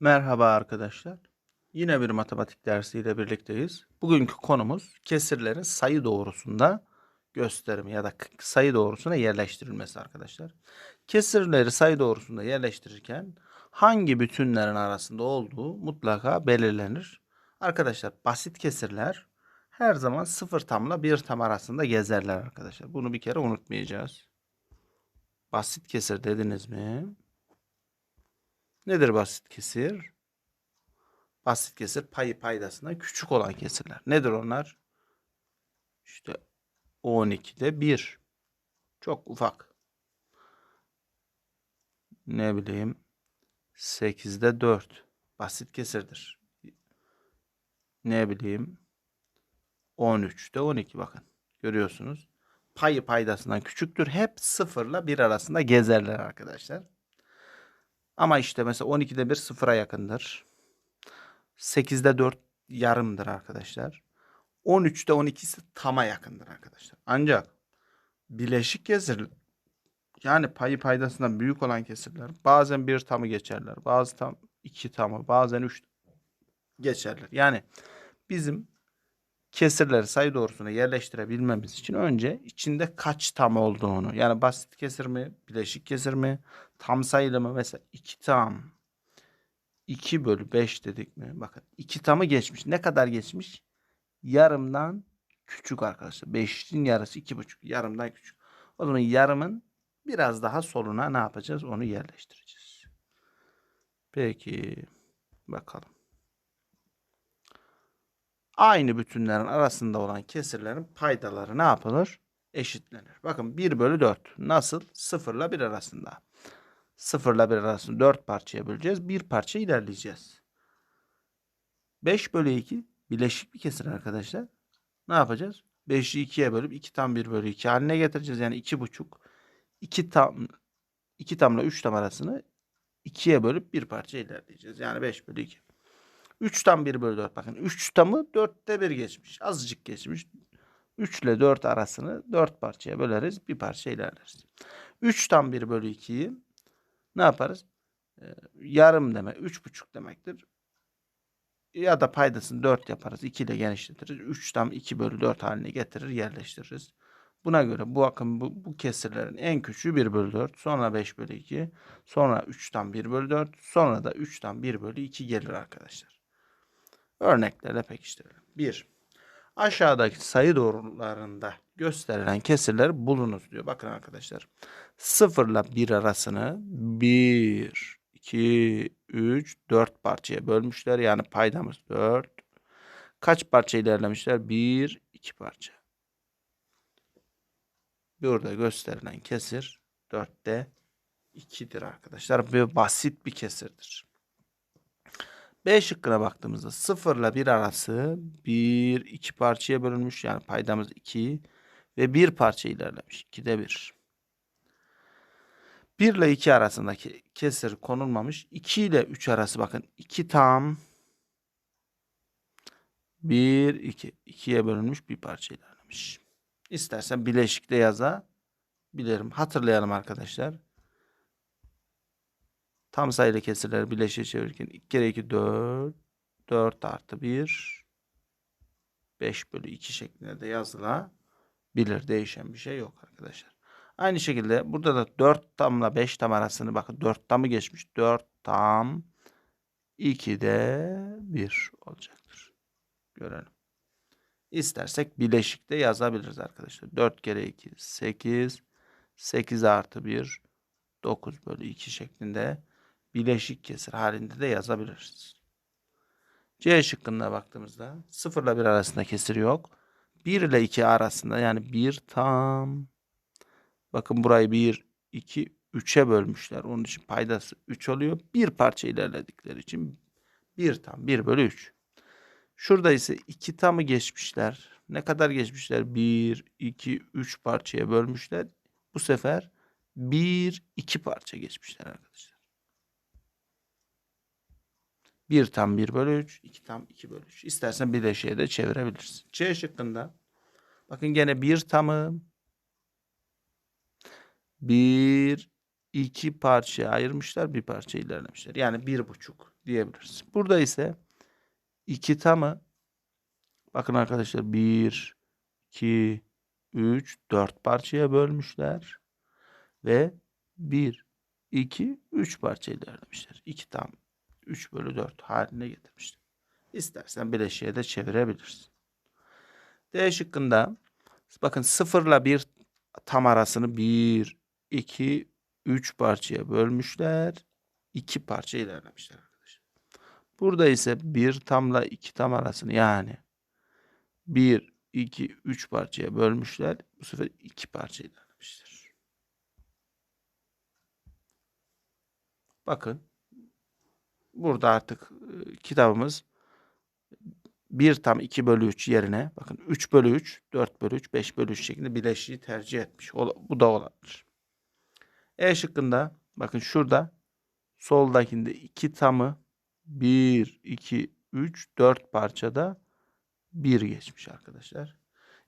Merhaba arkadaşlar. Yine bir matematik dersiyle birlikteyiz. Bugünkü konumuz kesirlerin sayı doğrusunda gösterimi ya da sayı doğrusuna yerleştirilmesi arkadaşlar. Kesirleri sayı doğrusunda yerleştirirken hangi bütünlerin arasında olduğu mutlaka belirlenir. Arkadaşlar basit kesirler her zaman sıfır tamla bir tam arasında gezerler arkadaşlar. Bunu bir kere unutmayacağız. Basit kesir dediniz mi? Nedir basit kesir? Basit kesir payı paydasından küçük olan kesirler. Nedir onlar? İşte 12'de 1. Çok ufak. Ne bileyim 8'de 4. Basit kesirdir. Ne bileyim 13'te 12 bakın. Görüyorsunuz. Payı paydasından küçüktür. Hep sıfırla bir arasında gezerler arkadaşlar. Ama işte mesela 12'de 1 sıfıra yakındır. 8'de 4 yarımdır arkadaşlar. 13'te 12 ise tama yakındır arkadaşlar. Ancak bileşik kesir yani payı paydasından büyük olan kesirler bazen bir tamı geçerler. Bazı tam iki tamı bazen üç geçerler. Yani bizim kesirleri sayı doğrusuna yerleştirebilmemiz için önce içinde kaç tam olduğunu yani basit kesir mi, bileşik kesir mi, tam sayılı mı mesela 2 tam 2 bölü 5 dedik mi? Bakın 2 tamı geçmiş. Ne kadar geçmiş? Yarımdan küçük arkadaşlar. 5'in yarısı 2,5. Yarımdan küçük. O zaman yarımın biraz daha soluna ne yapacağız? Onu yerleştireceğiz. Peki bakalım. Aynı bütünlerin arasında olan kesirlerin paydaları ne yapılır? Eşitlenir. Bakın 1 bölü 4. Nasıl? 0 ile 1 arasında. 0 ile 1 arasında 4 parçaya böleceğiz. Bir parça ilerleyeceğiz. 5 bölü 2 bileşik bir kesir arkadaşlar. Ne yapacağız? 5'i 2'ye bölüp 2 tam 1 bölü 2 haline getireceğiz. Yani 2,5. 2 tam 2 tamla 3 tam arasını 2'ye bölüp bir parça ilerleyeceğiz. Yani 5 bölü 2. 3 tam 1 bölü 4. Bakın 3 tamı 4'te 1 geçmiş. Azıcık geçmiş. 3 ile 4 arasını 4 parçaya böleriz. Bir parça ilerleriz. 3 tam 1 bölü 2'yi ne yaparız? Ee, yarım demek. 3,5 demektir. Ya da paydasını 4 yaparız. 2 ile genişletiriz. 3 tam 2 bölü 4 haline getirir yerleştiririz. Buna göre bu akım bu, bu kesirlerin en küçüğü 1 bölü 4. Sonra 5 bölü 2. Sonra 3 tam 1 bölü 4. Sonra da 3 tam 1 bölü 2 gelir arkadaşlar. Örneklerle pekiştirelim. 1. Aşağıdaki sayı doğrularında gösterilen kesirler bulunuz diyor. Bakın arkadaşlar. 0 ile 1 arasını 1, 2, 3, 4 parçaya bölmüşler. Yani paydamız 4. Kaç parça ilerlemişler? 1, 2 parça. Burada gösterilen kesir 4'te 2'dir arkadaşlar. Bu basit bir kesirdir. B şıkkına baktığımızda 0 ile 1 arası 1, 2 parçaya bölünmüş. Yani paydamız 2 ve 1 parça ilerlemiş. 2'de 1. 1 ile 2 arasındaki kesir konulmamış. 2 ile 3 arası bakın 2 tam 1, 2. 2'ye bölünmüş bir parça ilerlemiş. İstersen bileşikte yazabilirim. Hatırlayalım arkadaşlar. Tam sayılı kesirleri bileşiğe çevirirken 2 kere 2 4. 4 artı 1. 5 bölü 2 şeklinde de yazılabilir. Değişen bir şey yok arkadaşlar. Aynı şekilde burada da 4 tamla 5 tam arasını bakın 4 tamı geçmiş. 4 tam 2'de 1 olacaktır. Görelim. İstersek bileşikte yazabiliriz arkadaşlar. 4 kere 2 8. 8 artı 1 9 bölü 2 şeklinde bileşik kesir halinde de yazabiliriz. C şıkkına baktığımızda 0 ile 1 arasında kesir yok. 1 ile 2 arasında yani 1 tam bakın burayı 1 2 3'e bölmüşler. Onun için paydası 3 oluyor. Bir parça ilerledikleri için 1 tam 1 bölü 3. Şurada ise 2 tamı geçmişler. Ne kadar geçmişler? 1 2 3 parçaya bölmüşler. Bu sefer 1 2 parça geçmişler arkadaşlar. 1 tam 1 bölü 3, 2 tam 2 bölü 3. İstersen bileşiğe de çevirebilirsin. C şıkkında bakın gene 1 tamı 1 2 parçaya ayırmışlar, bir parça ilerlemişler. Yani 1,5 diyebiliriz. Burada ise 2 tamı bakın arkadaşlar 1, 2, 3, 4 parçaya bölmüşler. Ve 1, 2, 3 parça ilerlemişler. 2 tam 3 bölü 4 haline getirmişler. İstersen bileşiğe de çevirebilirsin. D şıkkında bakın 0 ile 1 tam arasını 1, 2, 3 parçaya bölmüşler. 2 parça ilerlemişler arkadaşlar. Burada ise 1 tamla 2 tam arasını yani 1, 2, 3 parçaya bölmüşler. Bu sefer 2 parça ilerlemişler. Bakın burada artık kitabımız 1 tam 2 bölü 3 yerine bakın 3 bölü 3, 4 bölü 3, 5 bölü 3 şeklinde bileşiği tercih etmiş. Bu da olabilir. E şıkkında bakın şurada soldakinde 2 tamı 1, 2, 3, 4 parçada 1 geçmiş arkadaşlar.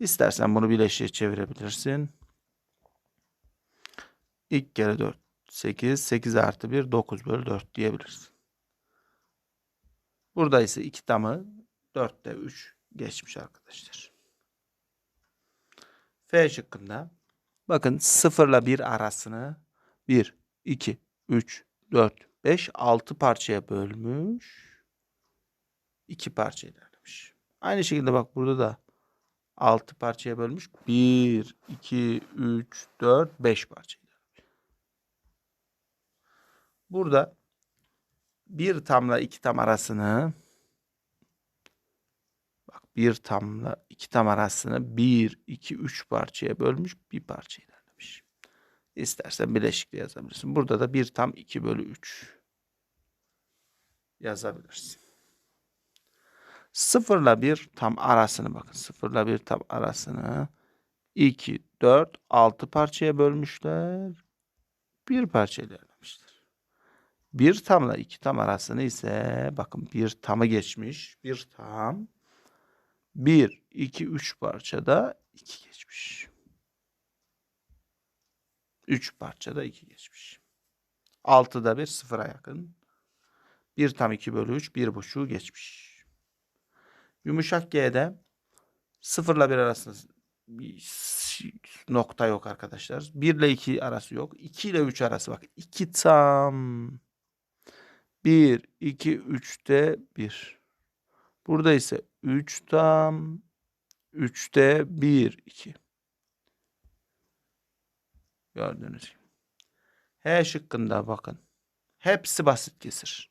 İstersen bunu bileşiğe çevirebilirsin. İlk kere 4, 8, 8 artı 1, 9 bölü 4 diyebilirsin. Burada ise 2 tamı 4'te 3 geçmiş arkadaşlar. F şıkkında bakın 0 ile 1 arasını 1, 2, 3, 4, 5, 6 parçaya bölmüş. 2 parça ilerlemiş. Aynı şekilde bak burada da 6 parçaya bölmüş. 1, 2, 3, 4, 5 parça ilerlemiş. Burada bir tamla iki tam arasını bak bir tamla iki tam arasını 1, 2, 3 parçaya bölmüş. Bir parça ilerlemiş. İstersen bileşikle yazabilirsin. Burada da bir tam 2 bölü 3 yazabilirsin. Sıfırla bir tam arasını bakın. Sıfırla bir tam arasını 2, 4, 6 parçaya bölmüşler. Bir parça ilerlemişler. Bir tamla iki tam arasını ise bakın bir tamı geçmiş. Bir tam. Bir, iki, üç parçada iki geçmiş. Üç parçada iki geçmiş. Altıda bir sıfıra yakın. Bir tam iki bölü üç, bir buçuğu geçmiş. Yumuşak G'de sıfırla bir arasında bir nokta yok arkadaşlar. 1 ile 2 arası yok. 2 ile 3 arası bak. 2 tam 1, 2, 3'te 1. Burada ise 3 tam 3'te 1, 2. Gördüğünüz gibi. H şıkkında bakın. Hepsi basit kesir.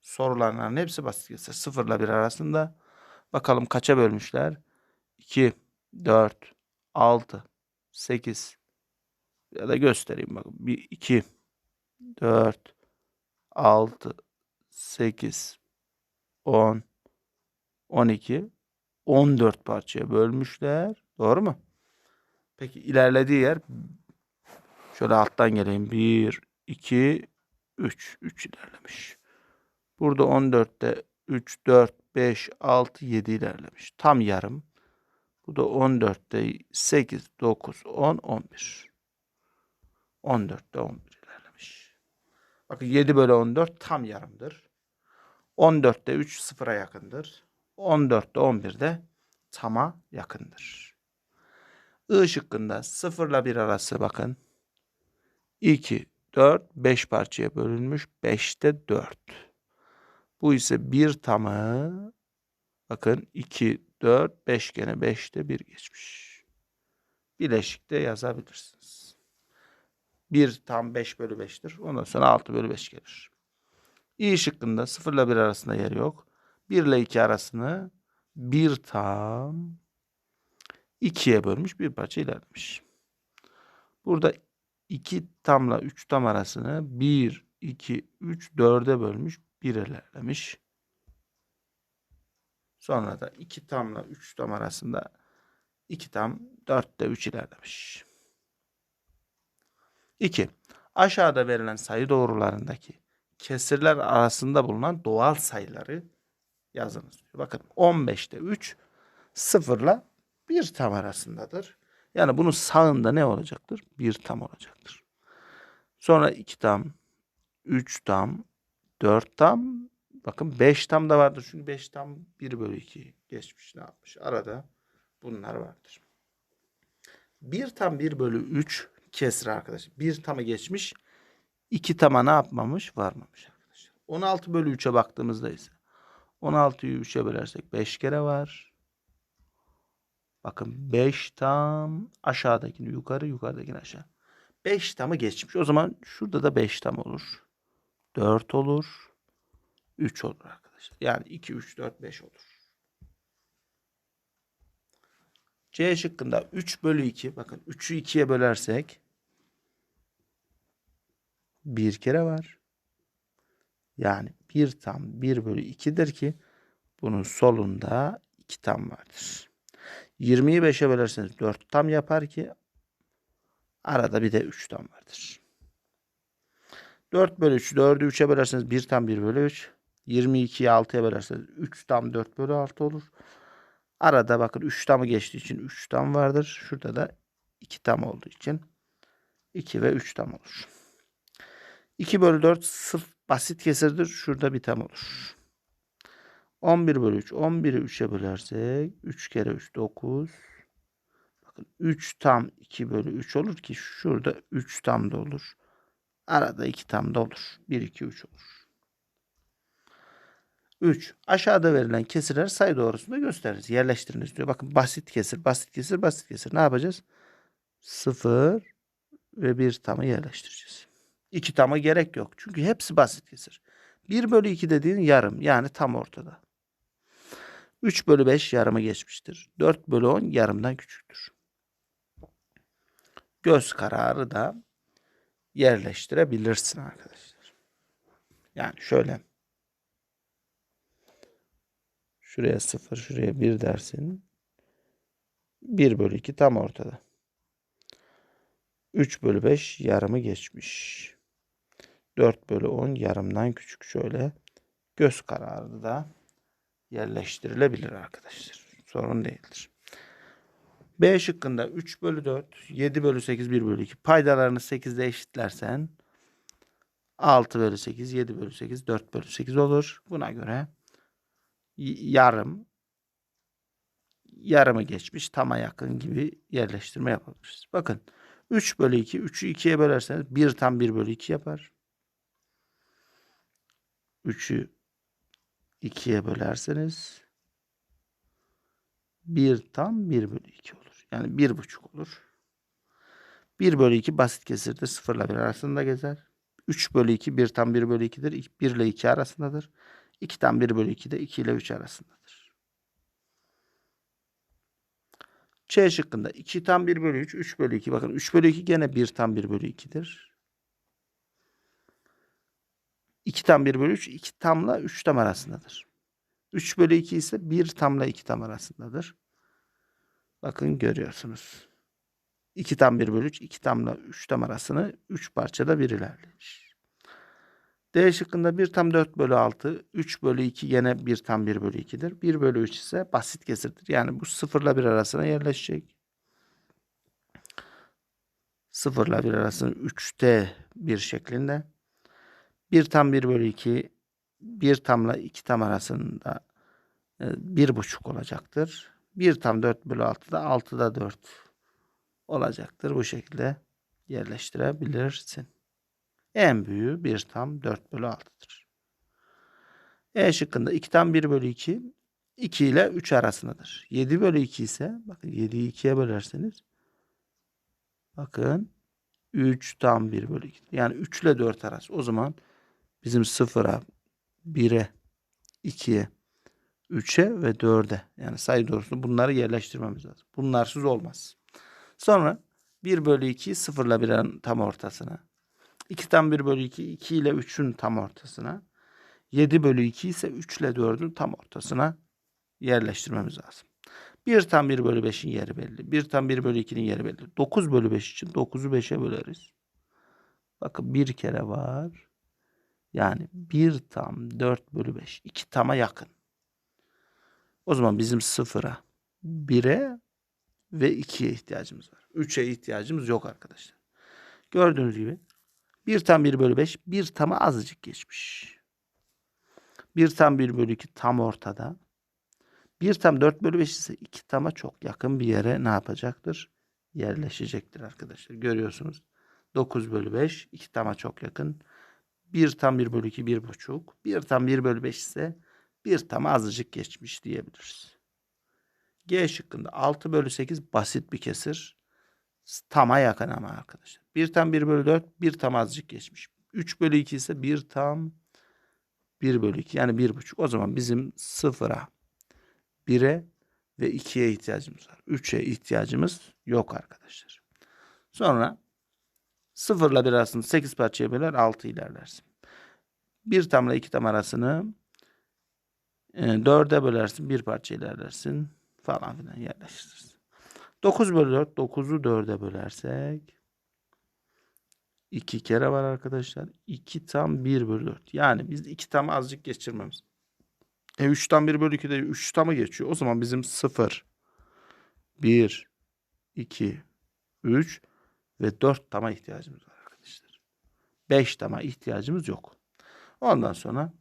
Soruların hepsi basit kesir. 0 ile 1 arasında. Bakalım kaça bölmüşler? 2, 4, 6, 8 ya da göstereyim bakın. 1, 2, 4, 6, 8, 10, 12, 14 parçaya bölmüşler. Doğru mu? Peki ilerlediği yer şöyle alttan geleyim. 1, 2, 3. 3 ilerlemiş. Burada 14'te 3, 4, 5, 6, 7 ilerlemiş. Tam yarım. Bu da 14'te 8, 9, 10, 11. 14'te 11 ilerlemiş. Bakın 7 bölü 14 tam yarımdır. 14'te 3 sıfıra yakındır. 14'te 11 de tama yakındır. I şıkkında 0 ile 1 arası bakın. 2, 4, 5 parçaya bölünmüş. 5'te 4. Bu ise bir tamı bakın 2, 4, 5 gene 5'te 1 geçmiş. Bileşikte yazabilirsiniz. 1 tam 5 bölü 5'tir. Ondan sonra 6 bölü 5 gelir. İ şıkkında 0 ile 1 arasında yer yok. 1 ile 2 arasını 1 tam 2'ye bölmüş bir parça ilerlemiş. Burada 2 tamla 3 tam arasını 1, 2, 3, 4'e bölmüş. 1 ilerlemiş. Sonra da 2 tamla 3 tam arasında 2 tam 4'te 3 ilerlemiş. 2. Aşağıda verilen sayı doğrularındaki kesirler arasında bulunan doğal sayıları yazınız. Bakın 15'te 3 0 ile 1 tam arasındadır. Yani bunun sağında ne olacaktır? 1 tam olacaktır. Sonra 2 tam, 3 tam, 4 tam, Bakın 5 tam da vardır. Çünkü 5 tam 1 bölü 2 geçmiş. Ne yapmış? Arada bunlar vardır. 1 tam 1 bölü 3 kesri arkadaşlar. 1 tamı geçmiş. 2 tama ne yapmamış? Varmamış arkadaşlar. 16 bölü 3'e baktığımızda ise 16'yı 3'e bölersek 5 kere var. Bakın 5 tam aşağıdakini yukarı yukarıdakini aşağı. 5 tamı geçmiş. O zaman şurada da 5 tam olur. 4 olur. 3 olur arkadaşlar. Yani 2, 3, 4, 5 olur. C şıkkında 3 bölü 2. Bakın 3'ü 2'ye bölersek 1 kere var. Yani 1 tam 1 bölü 2'dir ki bunun solunda 2 tam vardır. 20'yi 5'e bölerseniz 4 tam yapar ki arada bir de 3 tam vardır. 4 bölü 3, 4'ü 3'e bölerseniz 1 tam 1 bölü 3. 22'yi 6'ya bölerseniz 3 tam 4 bölü 6 olur. Arada bakın 3 tamı geçtiği için 3 tam vardır. Şurada da 2 tam olduğu için 2 ve 3 tam olur. 2 bölü 4 sırf basit kesirdir. Şurada bir tam olur. 11 bölü 3. 11'i 3'e bölersek 3 kere 3 9. Bakın 3 tam 2 bölü 3 olur ki şurada 3 tam da olur. Arada 2 tam da olur. 1, 2, 3 olur. 3. Aşağıda verilen kesirler sayı doğrusunda gösteriniz. Yerleştiriniz diyor. Bakın basit kesir, basit kesir, basit kesir. Ne yapacağız? 0 ve 1 tamı yerleştireceğiz. 2 tama gerek yok. Çünkü hepsi basit kesir. 1 bölü 2 dediğin yarım yani tam ortada. 3 bölü 5 yarımı geçmiştir. 4 bölü 10 yarımdan küçüktür. Göz kararı da yerleştirebilirsin arkadaşlar. Yani şöyle. Şuraya 0, şuraya 1 dersin. 1 bölü 2 tam ortada. 3 bölü 5 yarımı geçmiş. 4 bölü 10 yarımdan küçük şöyle. Göz kararı da yerleştirilebilir arkadaşlar. Sorun değildir. B şıkkında 3 bölü 4, 7 bölü 8, 1 bölü 2 paydalarını 8'de eşitlersen 6 bölü 8, 7 bölü 8, 4 bölü 8 olur. Buna göre yarım yarımı geçmiş tama yakın gibi yerleştirme yapabiliriz. Bakın 3 bölü 2, 3'ü 2'ye bölerseniz 1 tam 1 bölü 2 yapar. 3'ü 2'ye bölerseniz 1 tam 1 bölü 2 olur. Yani 1,5 olur. 1 bölü 2 basit kesirdir. 0 ile 1 arasında gezer. 3 bölü 2 1 tam 1 bölü 2'dir. 1 ile 2 arasındadır. 2 tam 1 bölü 2 de 2 ile 3 arasındadır. Ç şıkkında 2 tam 1 bölü 3, 3 bölü 2. Bakın 3 bölü 2 gene 1 tam 1 bölü 2'dir. 2 tam 1 bölü 3, 2 tamla 3 tam arasındadır. 3 bölü 2 ise 1 tamla 2 tam arasındadır. Bakın görüyorsunuz. 2 tam 1 bölü 3, 2 tamla 3 tam arasını 3 parçada bir ilerlemiş. D şıkkında 1 tam 4 bölü 6, 3 bölü 2 yine 1 tam 1 bölü 2'dir. 1 bölü 3 ise basit kesirdir. Yani bu 0 ile 1 arasına yerleşecek. 0 ile 1 arasını 3'te 1 şeklinde. 1 tam 1 bölü 2, 1 tamla 2 tam arasında 1,5 olacaktır. 1 tam 4 bölü 6 da 6'da 4 olacaktır. Bu şekilde yerleştirebilirsin. En büyüğü 1 tam 4 bölü 6'dır. E şıkkında 2 tam 1 bölü 2 2 ile 3 arasındadır. 7 bölü 2 ise bakın 7'yi 2'ye bölerseniz bakın 3 tam 1 bölü 2. Yani 3 ile 4 arası. O zaman bizim 0'a 1'e 2'ye 3'e ve 4'e yani sayı doğrusunu bunları yerleştirmemiz lazım. Bunlarsız olmaz. Sonra 1 bölü 2 0 ile 1'in tam ortasına. 2 tam 1 bölü 2 2 ile 3'ün tam ortasına. 7 bölü 2 ise 3 ile 4'ün tam ortasına yerleştirmemiz lazım. 1 tam 1 bölü 5'in yeri belli. 1 tam 1 bölü 2'nin yeri belli. 9 bölü 5 için 9'u 5'e böleriz. Bakın bir kere var. Yani 1 tam 4 bölü 5. 2 tama yakın. O zaman bizim 0'a 1'e ve 2'ye ihtiyacımız var. 3'e ihtiyacımız yok arkadaşlar. Gördüğünüz gibi 1 tam 1 bölü 5 1 tama azıcık geçmiş. 1 tam 1 bölü 2 tam ortada. 1 tam 4 bölü 5 ise 2 tama çok yakın bir yere ne yapacaktır? Yerleşecektir arkadaşlar. Görüyorsunuz. 9 bölü 5 2 tama çok yakın. 1 tam 1 bölü 2 1 buçuk. 1 tam 1 bölü 5 ise 1 tam azıcık geçmiş diyebiliriz. G şıkkında 6 bölü 8 basit bir kesir. Tama yakın ama arkadaşlar. 1 tam 1 bölü 4 1 tam azıcık geçmiş. 3 bölü 2 ise 1 tam 1 bölü 2 yani 1 buçuk. O zaman bizim sıfıra 1'e ve 2'ye ihtiyacımız var. 3'e ihtiyacımız yok arkadaşlar. Sonra 0 ile 1 arasını 8 parçaya böler 6 ilerlersin. 1 tam ile 2 tam arasını 4'e bölersin 1 parça ilerlersin falan filan yerleştirirsin. 9 bölü 4 9'u 4'e bölersek 2 kere var arkadaşlar. 2 tam 1 bölü 4. Yani biz 2 tamı azıcık geçirmemiz. E 3 tam 1 bölü 2 de 3 tamı geçiyor. O zaman bizim 0, 1, 2, 3 ve 4 tama ihtiyacımız var arkadaşlar. 5 tama ihtiyacımız yok. Ondan sonra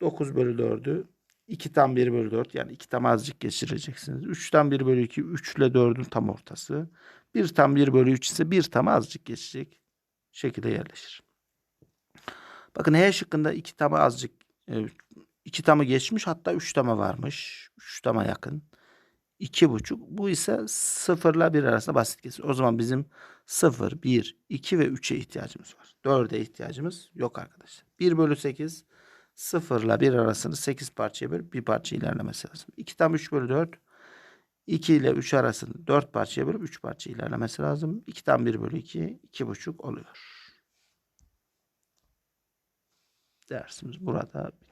9 bölü 4'ü 2 tam 1 bölü 4 yani 2 tam azıcık geçireceksiniz. 3 tam 1 bölü 2 3 ile 4'ün tam ortası. 1 tam 1 bölü 3 ise 1 tam azıcık geçecek şekilde yerleşir. Bakın H şıkkında 2 tamı azıcık 2 tamı geçmiş hatta 3 tama varmış. 3 tama yakın. 2,5. Bu ise 0 ile 1 arasında basit kesir. O zaman bizim 0, 1, 2 ve 3'e ihtiyacımız var. 4'e ihtiyacımız yok arkadaşlar. 1 bölü 8 0 ile 1 arasını 8 parçaya bölüp bir parça ilerlemesi lazım. 2 tam 3 bölü 4 2 ile 3 arasını 4 parçaya bölüp 3 parça ilerlemesi lazım. 2 tam 1 bölü 2 2,5 oluyor. Dersimiz burada bitiyor.